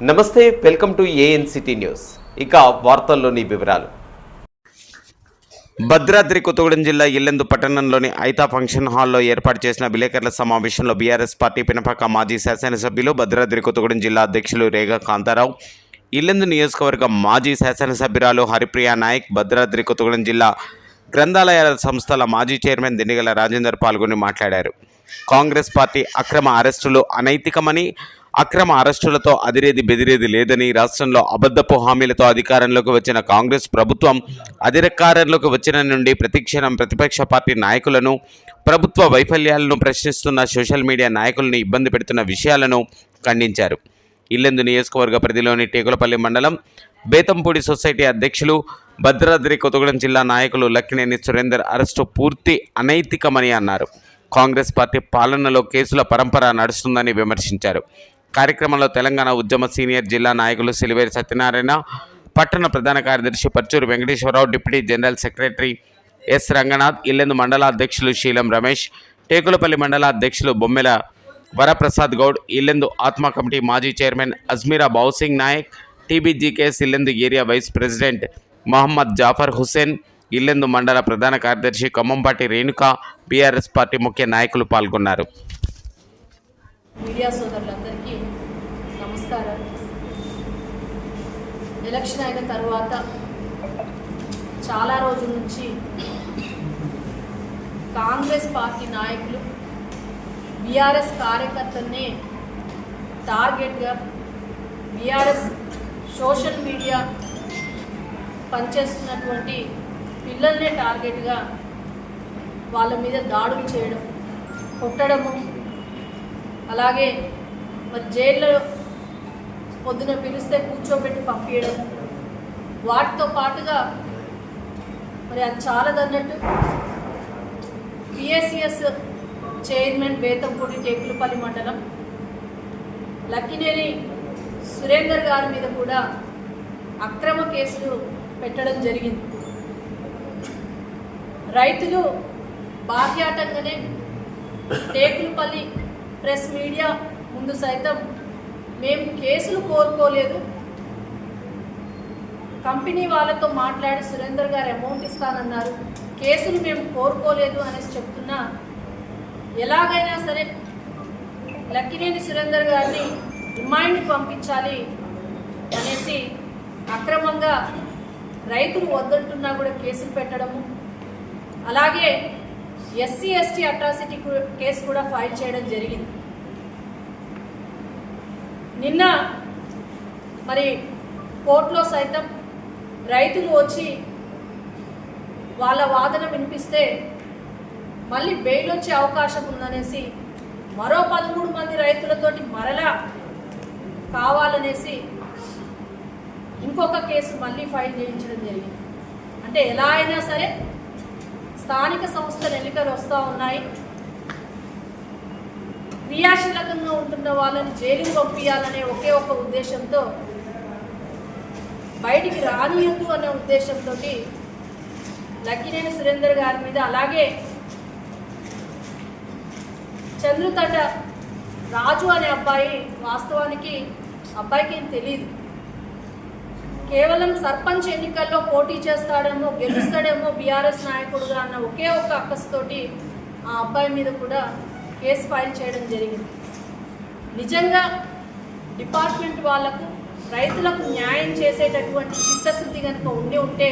నమస్తే welcome to ANCT news. ఇక వార్తల్లోని వివరాలు. భద్రాద్రి కొత్తగూడెం జిల్లా ఇల్లెందు పట్టణంలోని ఐతా ఫంక్షన్ హాల్లో ఏర్పాటు చేసిన విలేకరుల సమావేశంలో బీఆర్ఎస్ పార్టీ పినపక మాజీ శాసనసభ్యులు భద్రాద్రి కొత్తగూడెం జిల్లా అధ్యక్షులు రేగా కాంతారావు ఇల్లెందు నియోజకవర్గం మాజీ శాసనసభ్యురాలు హరిప్రియ నాయక్ భద్రాద్రి కొత్తగూడెం జిల్లా గ్రంథాలయాల సంస్థల మాజీ చైర్మన్ దినిగల రాజేందర్ పాల్గొని మాట్లాడారు. కాంగ్రెస్ పార్టీ అక్రమ అరెస్టులు అనైతికమని అక్రమ అరెస్టులతో అదిరేది బెదిరేది లేదని రాష్ట్రంలో అబద్ధపు హామీలతో అధికారంలోకి వచ్చిన కాంగ్రెస్ ప్రభుత్వం అధికారంలోకి వచ్చిన నుండి ప్రతిక్షణం ప్రతిపక్ష పార్టీ నాయకులను ప్రభుత్వ వైఫల్యాలను ప్రశ్నిస్తున్న సోషల్ మీడియా నాయకులను ఇబ్బంది పెడుతున్న విషయాలను ఖండించారు. ఇల్లెందు నియోజకవర్గ పరిధిలోని టేకులపల్లి మండలం బేతంపూడి సొసైటీ అధ్యక్షులు భద్రాద్రి కొత్తగూడెం జిల్లా నాయకులు లక్కినేని సురేందర్ అరెస్టు పూర్తి అనైతికమని అన్నారు. కాంగ్రెస్ పార్టీ పాలనలో కేసుల పరంపర నడుస్తుందని విమర్శించారు. కార్యక్రమంలో తెలంగాణ ఉద్యమ సీనియర్ జిల్లా నాయకులు సిలివేరి సత్యనారాయణ పట్టణ ప్రధాన కార్యదర్శి Parchur Venkateswararao deputy general secretary S Ranganath Yellandu మండల అధ్యక్షులు శీలం రమేష్ టేకులపల్లి మండల అధ్యక్షులు బొమ్మెల వరప్రసాద్ గౌడ్ ఇల్లెందు ఆత్మ కమిటీ మాజీ chairman Azmeera Bousing Naik TBGKS Yellandu area vice president Mohammad Jafar Hussain Yellandu మండల ప్రధాన కార్యదర్శి ఖమ్మంపాటి రేణుక బీఆర్ఎస్ పార్టీ ముఖ్య నాయకులు పాల్గొన్నారు. మీడియా సోదరులందరికీ నమస్కారం. ఎలక్షన్ అయిన తర్వాత చాలా రోజుల నుంచి కాంగ్రెస్ పార్టీ నాయకులు బీఆర్ఎస్ కార్యకర్తల్ని టార్గెట్గా బీఆర్ఎస్ సోషల్ మీడియా పనిచేస్తున్నటువంటి పిల్లల్నే టార్గెట్గా వాళ్ళ మీద దాడులు చేయడం కొట్టడము అలాగే మరి జైల్లో పొద్దున పిలిస్తే కూర్చోబెట్టి పంపించడం వాటితో పాటుగా మరి అది చాలదన్నట్టు పిఎస్సిఎస్ చైర్మన్ బేతంపూడి టేకులపల్లి మండలం. లక్కినేని సురేందర్ గారి మీద కూడా అక్రమ కేసులు పెట్టడం జరిగింది. రైతులు బాహ్యాటంగానే టేకులపల్లి ప్రెస్ మీడియా ముందు సైతం మేము కేసులు కోరుకోలేదు. కంపెనీ వాళ్ళతో మాట్లాడి సురేందర్ గారు అమౌంట్ ఇస్తానన్నారు. కేసులు మేము కోరుకోలేదు అనేసి చెప్తున్నా ఎలాగైనా సరే లక్కినేని సురేందర్ గారిని రిమాండ్ పంపించాలి అనేసి అక్రమంగా రైతులు వద్దంటున్నా కూడా కేసులు పెట్టడము అలాగే ఎస్సీ ఎస్టీ అట్రాసిటీ కేసు కూడా ఫైల్ చేయడం జరిగింది. నిన్న మరి కోర్టులో సైతం రైతులు వచ్చి వాళ్ళ వాదన వినిపిస్తే మళ్ళీ బెయిల్ వచ్చే అవకాశం ఉందనేసి మరో పదమూడు మంది రైతులతోటి మరలా కావాలనేసి ఇంకొక కేసు మళ్ళీ ఫైల్ చేయించడం జరిగింది. అంటే ఎలా అయినా సరే స్థానిక సంస్థల ఎన్నికలు వస్తూ ఉన్నాయి. క్రియాశీలకంగా ఉంటున్న వాళ్ళని జైలుకు పంపించాలనే ఒకే ఒక ఉద్దేశంతో బయటికి రానియద్దు అనే ఉద్దేశంతో లక్కినేని సురేందర్ గారి మీద అలాగే చంద్రుతట రాజు అనే అబ్బాయి వాస్తవానికి అబ్బాయికి ఏం తెలియదు కేవలం సర్పంచ్ ఎన్నికల్లో పోటీ చేస్తాడేమో గెలుస్తాడేమో బీఆర్ఎస్ నాయకుడుగా అన్న ఒకే ఒక అక్కస్తోటి ఆ అబ్బాయి మీద కూడా కేసు ఫైల్ చేయడం జరిగింది. నిజంగా డిపార్ట్మెంట్ వాళ్ళకు రైతులకు న్యాయం చేసేటటువంటి చిత్తశుద్ధి కనుక ఉండి ఉంటే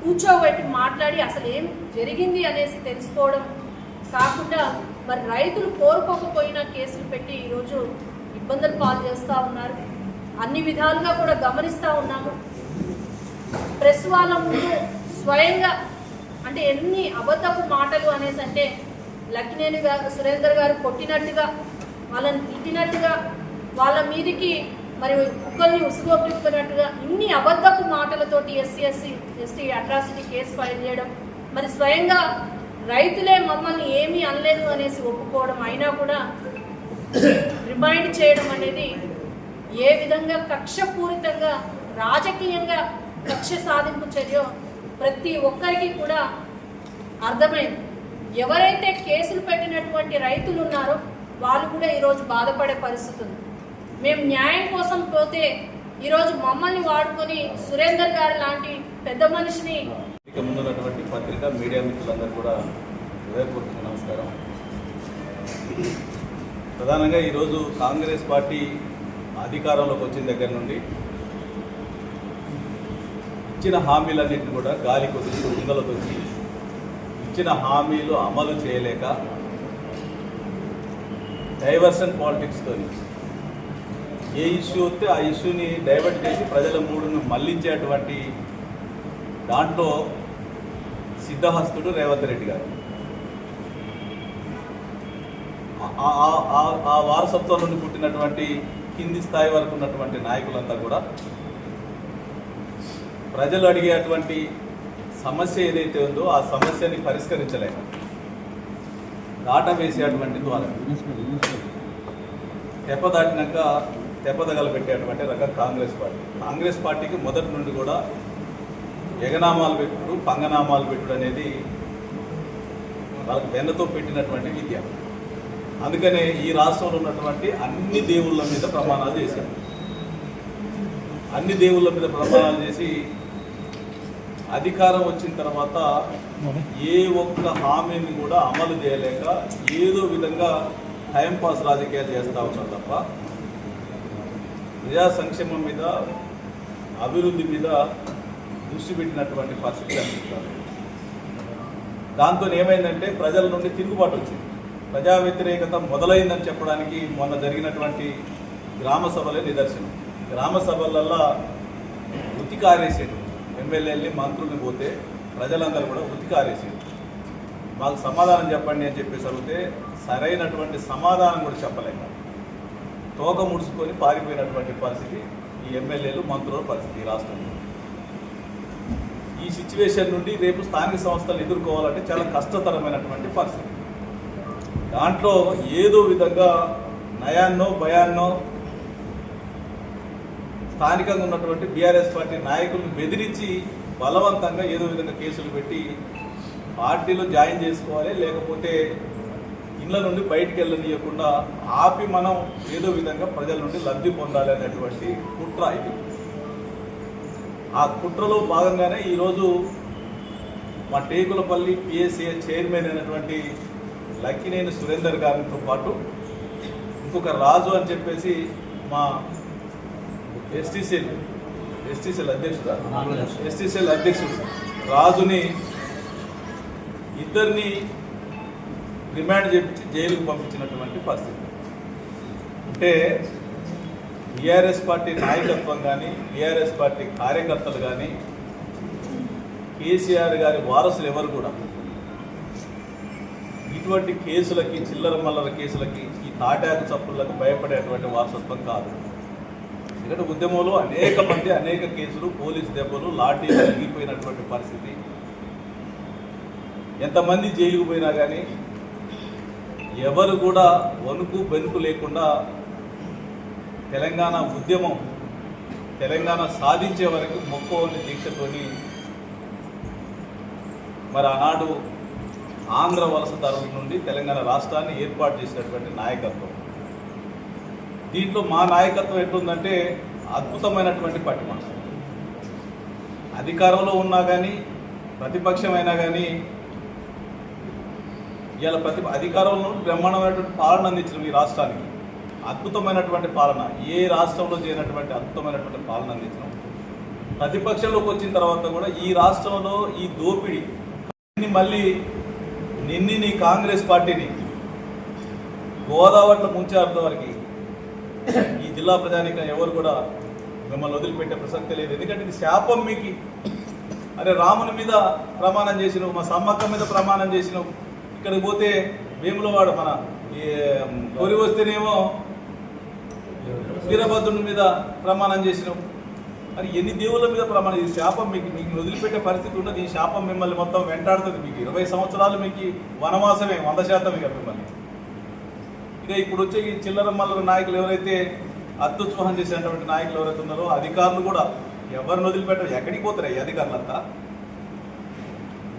కూర్చోబెట్టి మాట్లాడి అసలు ఏం జరిగింది అనేసి తెలుసుకోవడం కాకుండా మరి రైతులు కోరుకోకపోయినా కేసులు పెట్టి ఈరోజు ఇబ్బందులు పాలు చేస్తూ ఉన్నారు. అన్ని విధాలుగా కూడా గమనిస్తూ ఉన్నాము. ప్రెస్ వాళ్ళ ముందు స్వయంగా అంటే ఎన్ని అబద్ధపు మాటలు అనేసి అంటే లక్కినేని గారు సురేందర్ గారు కొట్టినట్టుగా వాళ్ళని తిట్టినట్టుగా వాళ్ళ మీదికి మరి కుక్కల్ని ఉసుగొప్పినట్టుగా ఇన్ని అబద్ధపు మాటలతోటి SC SC ST atrocity case file చేయడం. మరి స్వయంగా రైతులే మమ్మల్ని ఏమీ అనలేదు అనేసి ఒప్పుకోవడం అయినా కూడా రిమైండ్ చేయడం అనేది ఏ విధంగా కక్షపూరితంగా రాజకీయంగా కక్ష సాధింపు చర్య ప్రతి ఒక్కరికి కూడా అర్థమైంది. ఎవరైతే కేసులు పెట్టినటువంటి రైతులు ఉన్నారో వాళ్ళు కూడా ఈరోజు బాధపడే పరిస్థితి ఉంది. మేము న్యాయం కోసం పోతే ఈరోజు మమ్మల్ని వాడుకొని సురేందర్ గారి లాంటి పెద్ద మనిషిని ఇక ముందున్నటువంటి పత్రిక మీడియా మిత్రులందరూ కూడా హృదయపూర్వక నమస్కారం. ప్రధానంగా ఈరోజు కాంగ్రెస్ పార్టీ అధికారంలోకి వచ్చిన దగ్గర నుండి ఇచ్చిన హామీలన్నింటినీ కూడా గాలి కొద్దిగా ఉంగల తొక్కి ఇచ్చిన హామీలు అమలు చేయలేక డైవర్షన్ పాలిటిక్స్తో ఏ ఇష్యూ వస్తే ఆ ఇష్యూని డైవర్ట్ చేసి ప్రజల మూడును మళ్ళించేటువంటి దాంట్లో సిద్ధహస్తుడు రేవంత్ రెడ్డి గారు. ఆ- వారసత్వం నుండి పుట్టినటువంటి కింది స్థాయి వరకు ఉన్నటువంటి నాయకులంతా కూడా ప్రజలు అడిగేటువంటి సమస్య ఏదైతే ఉందో ఆ సమస్యని పరిష్కరించలేక దాట వేసేటువంటి ద్వారా. తెప్ప దాటినాక తెప్పదగలు పెట్టేటువంటి రకం కాంగ్రెస్ పార్టీ. కాంగ్రెస్ పార్టీకి మొదటి నుండి కూడా ఎగనామాలు పెట్టుడు పంగనామాలు పెట్టుడు అనేది వాళ్ళకి వెన్నతో పెట్టినటువంటి విద్య. అందుకనే ఈ రాష్ట్రంలో ఉన్నటువంటి అన్ని దేవుళ్ళ మీద ప్రమాణాలు చేశారు. అన్ని దేవుళ్ళ మీద ప్రమాణాలు చేసి అధికారం వచ్చిన తర్వాత ఏ ఒక్క హామీని కూడా అమలు చేయలేక ఏదో విధంగా టైంపాస్ రాజకీయాలు చేస్తూ ఉన్నారు తప్ప ప్రజా సంక్షేమం మీద అభివృద్ధి మీద దృష్టి పెట్టినటువంటి పరిస్థితి కనిపిస్తారు దాంతో ఏమైందంటే ప్రజల నుండి తిరుగుబాటు వచ్చింది. ప్రజా వ్యతిరేకత మొదలైందని చెప్పడానికి మొన్న జరిగినటువంటి గ్రామ సభలే నిదర్శనం. గ్రామ సభలల్లో ఉతికారేసాడు ఎమ్మెల్యేలని మంత్రుల్ని పోతే ప్రజలందరూ కూడా ఉతికారేసాడు మాకు సమాధానం చెప్పండి అని చెప్పేసి అడిగితే సరైనటువంటి సమాధానం కూడా చెప్పలేక తోక ముడుచుకొని పారిపోయినటువంటి పరిస్థితి ఈ ఎమ్మెల్యేలు మంత్రుల పరిస్థితి ఈ రాష్ట్రంలో. ఈ సిచ్యువేషన్ నుండి రేపు స్థానిక సంస్థలు ఎదుర్కోవాలంటే చాలా కష్టతరమైనటువంటి పరిస్థితి. దాంట్లో ఏదో విధంగా నయాన్నో భయాన్నో స్థానికంగా ఉన్నటువంటి బీఆర్ఎస్ పార్టీ నాయకులను బెదిరించి బలవంతంగా ఏదో విధంగా కేసులు పెట్టి పార్టీలో జాయిన్ చేసుకోవాలి లేకపోతే ఇళ్ళ నుండి బయటికి వెళ్ళనీయకుండా ఆపి మనం ఏదో విధంగా ప్రజల నుండి లబ్ధి పొందాలి అనేటువంటి కుట్ర ఇది. ఆ కుట్రలో భాగంగానే ఈరోజు మా టేకులపల్లి పిఎస్ఏ చైర్మన్ అయినటువంటి లక్కినేని సురేందర్ గారితో పాటు ఇంకొక రాజు అని చెప్పేసి మా ఎస్టీసీఎల్ ఎస్టీసీఎల్ అధ్యక్షుడు? ఎస్టీసీఎల్ అధ్యక్షుడు. రాజుని ఇద్దరిని రిమాండ్ చేపించి జైలుకు పంపించినటువంటి పరిస్థితి. అంటే బీఆర్ఎస్ పార్టీ నాయకత్వం కానీ బీఆర్ఎస్ పార్టీ కార్యకర్తలు కానీ కేసీఆర్ గారి వారసులు ఎవరు కూడా? ఇటువంటి కేసులకి చిల్లర మల్లర కేసులకి ఈ తాటాకు చప్పులకు భయపడేటువంటి వారసత్వం కాదు. ఎందుకంటే ఉద్యమంలో అనేక మంది అనేక కేసులు పోలీసు దెబ్బలు లాఠీలు తగ్గిపోయినటువంటి పరిస్థితి. ఎంతమంది జైలుకు పోయినా కానీ ఎవరు కూడా వణుకు బెనుకు లేకుండా తెలంగాణ ఉద్యమం తెలంగాణ సాధించే వరకు మొక్కవని దీక్షతోని మరి ఆనాడు ఆంధ్ర వలసదారుల నుండి తెలంగాణ రాష్ట్రాన్ని ఏర్పాటు చేసినటువంటి నాయకత్వం. దీంట్లో మా నాయకత్వం ఎట్లుందంటే అద్భుతమైనటువంటి పటిమ అధికారంలో ఉన్నా కానీ ప్రతిపక్షమైనా కానీ ఇవాళ ప్రతి అధికారంలో బ్రహ్మాండమైనటువంటి పాలన అందించడం ఈ రాష్ట్రానికి అద్భుతమైనటువంటి పాలన ఏ రాష్ట్రంలో చేయనటువంటి అద్భుతమైనటువంటి పాలన అందించడం ప్రతిపక్షంలోకి వచ్చిన తర్వాత కూడా ఈ రాష్ట్రంలో ఈ దోపిడీ మళ్ళీ నిన్ని నీ కాంగ్రెస్ పార్టీని గోదావరిలో ముంచారు వరకు ఈ జిల్లా ప్రజానికం ఎవరు కూడా మిమ్మల్ని వదిలిపెట్టే ప్రసక్తి లేదు. ఎందుకంటే ఇది శాపం మీకు. అరే రాముని మీద ప్రమాణం చేసినావు మా సమ్మక్క మీద ప్రమాణం చేసినావు. ఇక్కడికి పోతే భీములవాడు మన ఈ కొరి వస్తేనేమో వీరభద్రుని మీద ప్రమాణం చేసినావు మరి ఎన్ని దేవుళ్ళ మీద ప్రమాణం ఈ శాపం మీకు మీకు వదిలిపెట్టే పరిస్థితి ఉన్నది. ఈ శాపం మిమ్మల్ని మొత్తం వెంటాడుతుంది మీకు. ఇరవై సంవత్సరాలు మీకు వనవాసమే వంద శాతం ఇక మిమ్మల్ని. ఇక ఇప్పుడు వచ్చే ఈ చిల్లర మల్లర నాయకులు ఎవరైతే అత్యుత్సాహం చేసినటువంటి నాయకులు ఎవరైతే ఉన్నారో అధికారులు కూడా ఎవరిని వదిలిపెట్టరు. ఎక్కడికి పోతారు ఈ అధికారులంతా?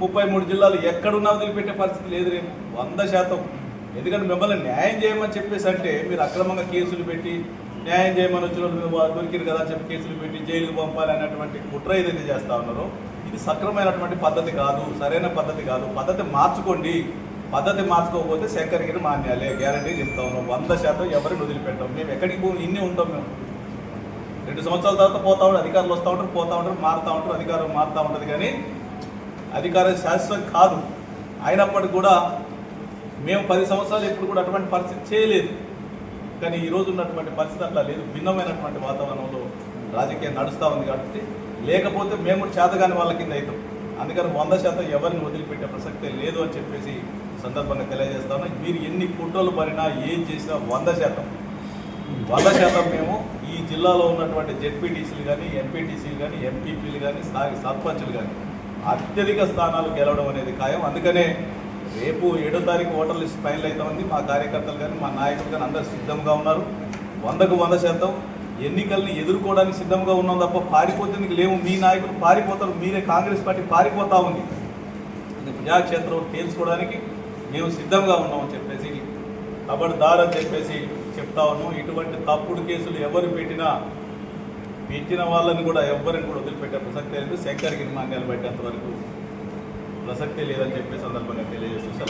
ముప్పై మూడు జిల్లాలు ఎక్కడున్నా వదిలిపెట్టే పరిస్థితి లేదు రేపు. వంద శాతం. ఎందుకంటే మిమ్మల్ని న్యాయం చేయమని చెప్పేసి అంటే మీరు అక్రమంగా కేసులు పెట్టి న్యాయం చేయమని వచ్చిన వాళ్ళు దొరికిరు కదా చెప్పి కేసులు పెట్టి జైలుకు పంపాలి అనేటువంటి కుట్ర ఏదైతే చేస్తూ ఉన్నారో ఇది సక్రమైనటువంటి పద్ధతి కాదు సరైన పద్ధతి కాదు. పద్ధతి మార్చుకోండి. పద్ధతి మార్చుకోకపోతే శంకరగిరి మాన్యాలే. గ్యారంటీ చెప్తా ఉన్నాం. వంద శాతం ఎవరిని వదిలిపెట్టాం. మేము ఎక్కడికి పో ఇన్ని ఉంటాం మేము. రెండు సంవత్సరాల తర్వాత పోతా ఉంటారు అధికారులు వస్తూ ఉంటారు పోతా ఉంటారు మారుతూ ఉంటారు అధికారం మారుతూ ఉంటుంది. కానీ అధికారం శాశ్వతం కాదు. అయినప్పటికీ కూడా మేము పది సంవత్సరాలు ఎప్పుడు కూడా అటువంటి పరిస్థితి చేయలేదు. కానీ ఈరోజు ఉన్నటువంటి పరిస్థితి అట్లా లేదు. భిన్నమైనటువంటి వాతావరణంలో రాజకీయం నడుస్తూ ఉంది కాబట్టి లేకపోతే మేము కూడా చేతగాని వాళ్ళ కింద అవుతాం. అందుకని వంద శాతం ఎవరిని వదిలిపెట్టే ప్రసక్తే లేదు అని చెప్పేసి సందర్భంగా తెలియజేస్తాను మీరు ఎన్ని ఫోటోలు పడినా ఏం చేసినా వంద శాతం. వంద శాతం మేము ఈ జిల్లాలో ఉన్నటువంటి జెడ్పీటీసీలు కానీ ఎంపీటీసీలు కానీ ఎంపీపీలు కానీ సర్పంచులు కానీ అత్యధిక స్థానాలు గెలవడం అనేది ఖాయం. అందుకనే రేపు ఏడో తారీఖు ఓటర్ లిస్ట్ ఫైనల్ అవుతామంది. మా కార్యకర్తలు కానీ మా నాయకులు కానీ అందరూ సిద్ధంగా ఉన్నారు. వందకు వంద శాతం ఎన్నికల్ని ఎదుర్కోవడానికి సిద్ధంగా ఉన్నాం తప్ప పారిపోతేందుకు లేవు. మీ నాయకులు పారిపోతారు. మీరే కాంగ్రెస్ పార్టీ పారిపోతా ఉంది. ఇది ప్రజాక్షేత్రం తేల్చుకోవడానికి మేము సిద్ధంగా ఉన్నామని చెప్పేసి ఖబర్దార్ అని చెప్పేసి చెప్తా ఉన్నాం. ఇటువంటి తప్పుడు కేసులు ఎవరు పెట్టినా పెట్టిన వాళ్ళని కూడా ఎవరిని కూడా వదిలిపెట్టే ప్రసక్తి లేదు. శంకర్ మాన్యాలు పెట్టేంత వరకు ప్రసక్తే లేదని చెప్పే సందర్భంగా తెలియజేస్తూ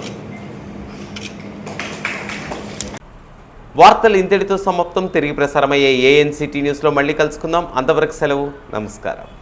వార్తలు ఇంతటితో సమాప్తం. తిరిగి ప్రసారమయ్యే ఏఎన్సిటీ న్యూస్లో మళ్ళీ కలుసుకుందాం. అంతవరకు సెలవు. నమస్కారం.